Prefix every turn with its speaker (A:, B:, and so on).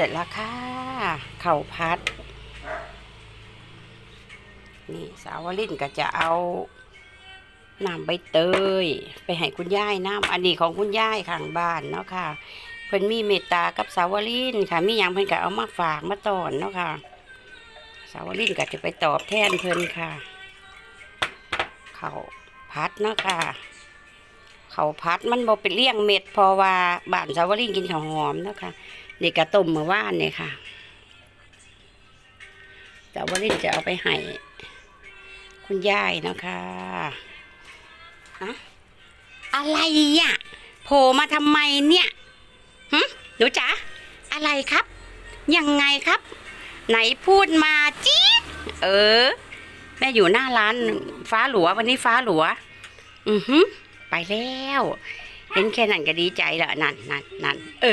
A: เสร็จแล้วค่ะ เข่าพัด นี่สาวลินก็จะเอาน้ำใบเตย ไปให้คุณย่ายน้ำอันนี้ของคุณย่ายข้างบ้านเนาะค่ะ เพิ่นมีเมตตากับสาวลินค่ะ มีหยังเพิ่นก็เอามาฝากมาตอนเนาะค่ะ สาวลินก็จะไปตอบแทนเพิ่นค่ะ เข่าพัดเนาะค่ะ เขาวพัดมันบ่เป็นเลี้ยงเม็ดเพราะว่าบ้านสาวลินกินข้าวหอมนะคะนี่กระต้มเมื่อวานเนี่ยค่ะสาวลินจะเอาไปให้คุณยายนะคะฮะอะไรอะโผล่มาทำไมเนี่ยหึหนูจ๋าอะไรครับ ยังไงครับ ไหนพูดมาจี๊เออ แม่อยู่หน้าร้านฟ้าหลัววันนี้ฟ้าหลัว อือฮึ ไปแล้ว เห็นแค่นั้นก็ดีใจแล้วนั่นนั่นนั่นเออ